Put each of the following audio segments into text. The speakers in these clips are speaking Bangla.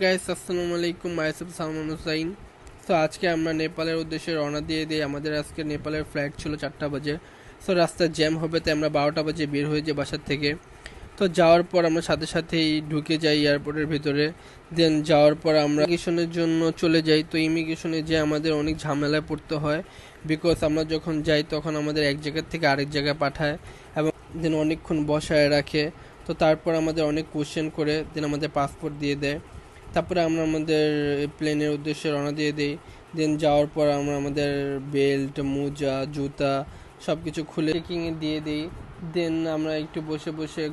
গাইস আসসালামু আলাইকুম মাইসেফ সালমান হুসাইন তো আজকে আমরা নেপালের উদ্দেশ্যে রওনা দিয়ে দিই। আমাদের আজকে নেপালের ফ্লাইট ছিল চারটা বাজে। সো রাস্তা জ্যাম হবে, তাই আমরা বারোটা বাজে বের হয়ে যাই বাসার থেকে। তো, যাওয়ার পর আমরা সাথে সাথেই ঢুকে যাই এয়ারপোর্টের ভিতরে। দেন যাওয়ার পর আমরা ইমিগ্রেশনের জন্য চলে যাই। তো, ইমিগ্রেশনে যে আমাদের অনেক ঝামেলায় পড়তে হয়। বিকজ আমরা যখন যাই, তখন আমাদের এক জায়গা থেকে আরেক জায়গায় পাঠায় এবং দেন অনেকক্ষণ বসায় রাখে। তো, তারপর আমাদের অনেক কোশ্চেন করে দেন আমাদের পাসপোর্ট দিয়ে দেয়। তারপরে আমরা আমাদের প্লেনের উদ্দেশ্যে রওনা দিয়ে দিই। দেন যাওয়ার পর আমরা আমাদের বেল্ট মোজা, জুতা সব কিছু খুলে চেকিংয়ে দিয়ে দিই। দেন আমরা একটু বসে বসে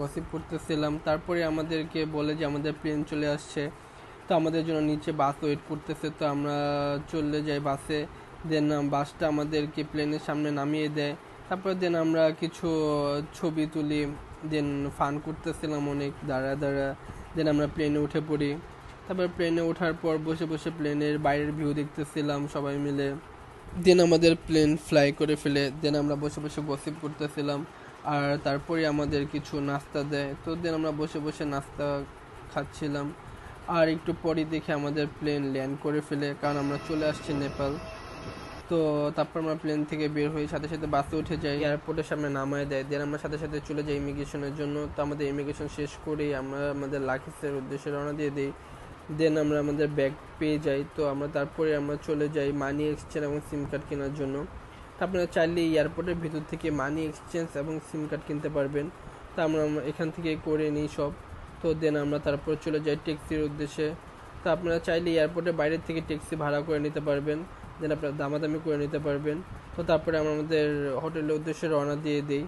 গসিপ করতেছিলাম। তারপরে আমাদেরকে বলে যে আমাদের প্লেন চলে আসছে। তো আমাদের জন্য নিচে বাস ওয়েট করতেছে। তো আমরা চলে যাই বাসে দেন বাসটা আমাদেরকে প্লেনের সামনে নামিয়ে দেয়। তারপর দেন আমরা কিছু ছবি তুলি। দেন ফান করতেছিলাম অনেক, দাঁড়া দাঁড়া, দেন আমরা প্লেনে উঠে পড়ি। তারপর প্লেনে ওঠার পর বসে বসে প্লেনের বাইরের ভিউ দেখতেছিলাম সবাই মিলে। দেন আমাদের প্লেন ফ্লাই করে ফেলে, দেন আমরা বসে বসে গসিপ করতেছিলাম। আর তারপরে আমাদের কিছু নাস্তা দেয়। তো দেন আমরা বসে বসে নাস্তা খাচ্ছিলাম। আর একটু পরে দেখে আমাদের প্লেন ল্যান্ড করে ফেলে, কারণ আমরা চলে আসছি নেপাল। তো তারপর আমরা প্লেন থেকে বের হয়ে সাথে সাথে বাসে উঠে যাই এয়ারপোর্টের সামনে নামায় দেয়, দেন আমরা সাথে সাথে চলে যাই ইমিগ্রেশনের জন্য। তো আমাদের ইমিগ্রেশন শেষ করেই আমরা আমাদের লাখিসের উদ্দেশ্যে রওনা দিয়ে দিই। দেন আমরা আমাদের ব্যাগ পেয়ে যাই। তো আমরা তারপরে আমরা চলে যাই মানি এক্সচেঞ্জ এবং সিম কার্ড কেনার জন্য। তো আপনারা চাইলে এয়ারপোর্টের ভিতর থেকে মানি এক্সচেঞ্জ এবং সিম কার্ড কিনতে পারবেন। তা আমরা এখান থেকে করে নিই সব। তো দেন আমরা তারপর চলে যাই ট্যাক্সির উদ্দেশ্যে। তো আপনারা চাইলে এয়ারপোর্টের বাইরের থেকে ট্যাক্সি ভাড়া করে নিতে পারবেন। দেন আপনারা দামাদামি করে নিতে পারবেন। তো তারপরে আমরা আমাদের হোটেলের উদ্দেশ্যে রওনা দিয়ে দিই।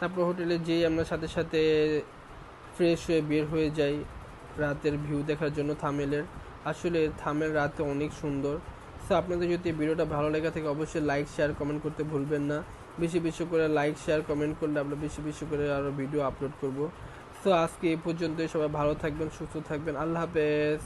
তারপর হোটেলে যেই আমরা সাথে সাথে ফ্রেশ হয়ে বের হয়ে যাই রাতের ভিউ দেখার জন্য থামেলের। আসলে থামেল রাতে অনেক সুন্দর। সো আপনাদের যদি ভিডিওটা ভালো লেগে থাকে অবশ্যই লাইক শেয়ার কমেন্ট করতে ভুলবেন না। বেশি বেশি করে লাইক শেয়ার কমেন্ট করলে আমরা বেশি বেশি করে আরও ভিডিও আপলোড করব। সো আজকে এই পর্যন্তই, সবাই ভালো থাকবেন, সুস্থ থাকবেন। আল্লাহ হাফেজ।